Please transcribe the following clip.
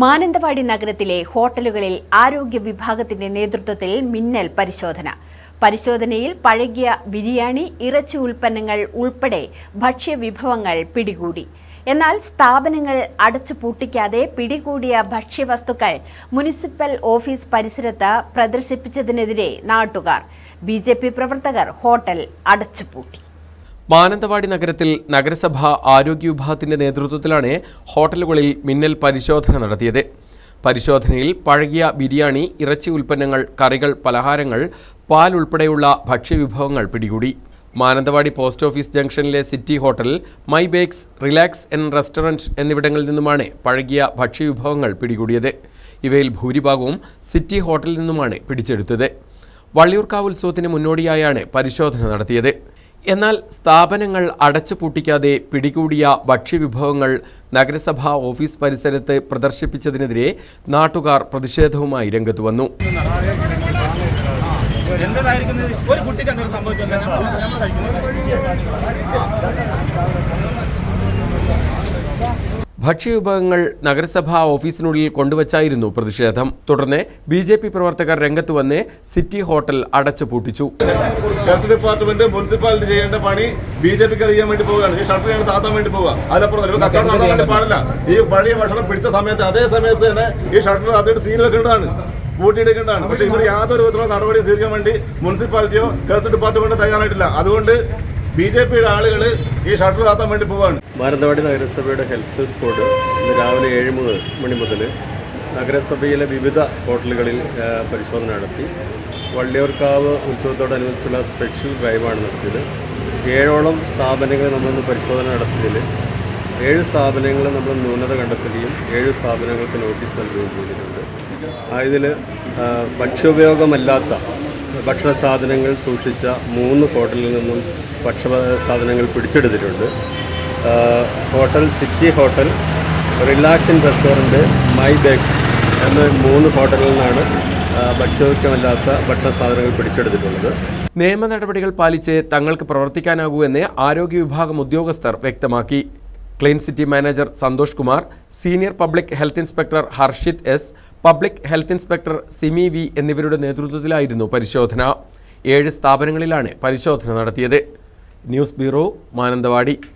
മാനന്തവാടി നഗരത്തിലെ ഹോട്ടലുകളിൽ ആരോഗ്യ വിഭാഗത്തിന്റെ നേതൃത്വത്തിൽ മിന്നൽ പരിശോധന. പരിശോധനയിൽ പഴകിയ ബിരിയാണി ഇറച്ചി ഉൽപ്പന്നങ്ങൾ ഉൾപ്പെടെ ഭക്ഷ്യവിഭവങ്ങൾ പിടികൂടി. എന്നാൽ സ്ഥാപനങ്ങൾ അടച്ചു പൂട്ടിക്കാതെ പിടികൂടിയ ഭക്ഷ്യവസ്തുക്കൾ മുനിസിപ്പൽ ഓഫീസ് പരിസരത്ത് പ്രദർശിപ്പിച്ചതിനെതിരെ നാട്ടുകാർ ബി പ്രവർത്തകർ ഹോട്ടൽ അടച്ചുപൂട്ടി മാനന്തവാടി നഗരത്തിൽ നഗരസഭ ആരോഗ്യ വിഭാഗത്തിന്റെ നേതൃത്വത്തിലാണ് ഹോട്ടലുകളിൽ മിന്നൽ പരിശോധന നടത്തിയത്. പരിശോധനയിൽ പഴകിയ ബിരിയാണി ഇറച്ചി ഉൽപ്പന്നങ്ങൾ കറികൾ പലഹാരങ്ങൾ പാൽ ഉൾപ്പെടെയുള്ള ഭക്ഷ്യവിഭവങ്ങൾ പിടികൂടി. മാനന്തവാടി പോസ്റ്റ് ഓഫീസ് ജംഗ്ഷനിലെ city hotel my bakes relax and restaurant എന്നിവിടങ്ങളിൽ നിന്നുമാണ് പഴകിയ ഭക്ഷ്യവിഭവങ്ങൾ പിടികൂടിയത്. ഇവയിൽ ഭൂരിഭാഗവും സിറ്റി ഹോട്ടലിൽ നിന്നുമാണ് പിടിച്ചെടുത്തത്. വള്ളിയൂർക്കാവ് ഉത്സവത്തിന് മുന്നോടിയായാണ് പരിശോധന നടത്തിയത്. എന്നാൽ സ്ഥാപനങ്ങൾ അടച്ചു പൂട്ടിക്കാതെ പിടികൂടിയ ഭക്ഷ്യവിഭവങ്ങൾ നഗരസഭാ ഓഫീസ് പരിസരത്ത് പ്രദർശിപ്പിച്ചതിനെതിരെ നാട്ടുകാർ പ്രതിഷേധവുമായി രംഗത്ത് വന്നു. എന്തായിരിക്കുന്നത് ഒരു കുട്ടിക്ക് എന്തെങ്കിലും സംഭവിച്ചത് ഭക്ഷ്യവിഭവങ്ങൾ നഗരസഭാ ഓഫീസിനുള്ളിൽ കൊണ്ടുവച്ചായിരുന്നു പ്രതിഷേധം. തുടർന്ന് ബി ജെ പി പ്രവർത്തകർ രംഗത്ത് വന്ന് സിറ്റി ഹോട്ടൽ അടച്ചു പൂട്ടിച്ചു. ഹെൽത്ത് ഡിപ്പാർട്ട്മെന്റ് മുനിസിപ്പാലിറ്റി ചെയ്യേണ്ട പണി ബി ജെ പിക്ക് അറിയാൻ വേണ്ടി പോവുകയാണ്. ഈ ഷട്ടർ ഞങ്ങൾ താത്താൻ വേണ്ടി പോവുക. അതിലപ്പുറം കച്ചവടം നടത്താൻ വേണ്ടി പാടില്ല. ഈ പഴയ ഭക്ഷണം പിടിച്ച സമയത്ത് അതേ സമയത്ത് തന്നെ ഈ ഷട്ടർ അതിട്ട് സീൽ വെക്കേണ്ടതാണ് പൂട്ടിയെടുക്കേണ്ടതാണ്. പക്ഷേ ഇവർ യാതൊരു വിധത്തിലുള്ള നടപടി സ്വീകരിക്കാൻ വേണ്ടി മുനിസിപ്പാലിറ്റിയോ ഹെൽത്ത് ഡിപ്പാർട്ട്മെന്റോ തയ്യാറായിട്ടില്ല. അതുകൊണ്ട് ബി ജെ പിയുടെ ആളുകൾ ഈ ഷട്ടർ താത്താൻ വേണ്ടി പോവാണ്. മാനന്തവാടി നഗരസഭയുടെ ഹെൽത്ത് സ്ക്വാഡ് ഇന്ന് രാവിലെ ഏഴ് മുതൽ മണി മുതൽ നഗരസഭയിലെ വിവിധ ഹോട്ടലുകളിൽ പരിശോധന നടത്തി. വള്ളിയൂർക്കാവ് ഉത്സവത്തോടനുബന്ധിച്ചുള്ള സ്പെഷ്യൽ ഡ്രൈവാണ് നടത്തിയത്. ഏഴോളം സ്ഥാപനങ്ങൾ നമ്മളൊന്ന് പരിശോധന നടത്തിയതിൽ ഏഴ് സ്ഥാപനങ്ങൾ നമ്മൾ ന്യൂനത കണ്ടെത്തുകയും ഏഴ് സ്ഥാപനങ്ങൾക്ക് നോട്ടീസ് നൽകുകയും ചെയ്തിട്ടുണ്ട്. ഇതിൽ ഭക്ഷ്യോപയോഗമല്ലാത്ത ഭക്ഷണ സാധനങ്ങൾ സൂക്ഷിച്ച മൂന്ന് ഹോട്ടലിൽ നിന്നും ഭക്ഷണ സാധനങ്ങൾ പിടിച്ചെടുത്തിട്ടുണ്ട് ഹോട്ടൽ സിറ്റി ഹോട്ടൽ റിലാക്സിൻ റെസ്റ്റോറന്റ് മൈ ബേക്സ് എന്ന മൂന്ന് ഹോട്ടലിൽ നിന്നാണ് ആഹ് ഭക്ഷണ സാധനങ്ങൾ പിടിച്ചെടുത്തിട്ടുള്ളത്. നിയമ നടപടികൾ പാലിച്ച് തങ്ങൾക്ക് പ്രവർത്തിക്കാനാകൂ എന്ന് ആരോഗ്യ വിഭാഗം ഉദ്യോഗസ്ഥർ വ്യക്തമാക്കി. Clean city manager Santhosh Kumar senior public health inspector Harshith S public health inspector Simi V എന്നിവരുടെ നേതൃത്വത്തിലായിരുന്നു പരിശോധന. ഏഴ് സ്ഥാപനങ്ങളിലാണ് പരിശോധന നടത്തിയത്. News bureau Mananthavady.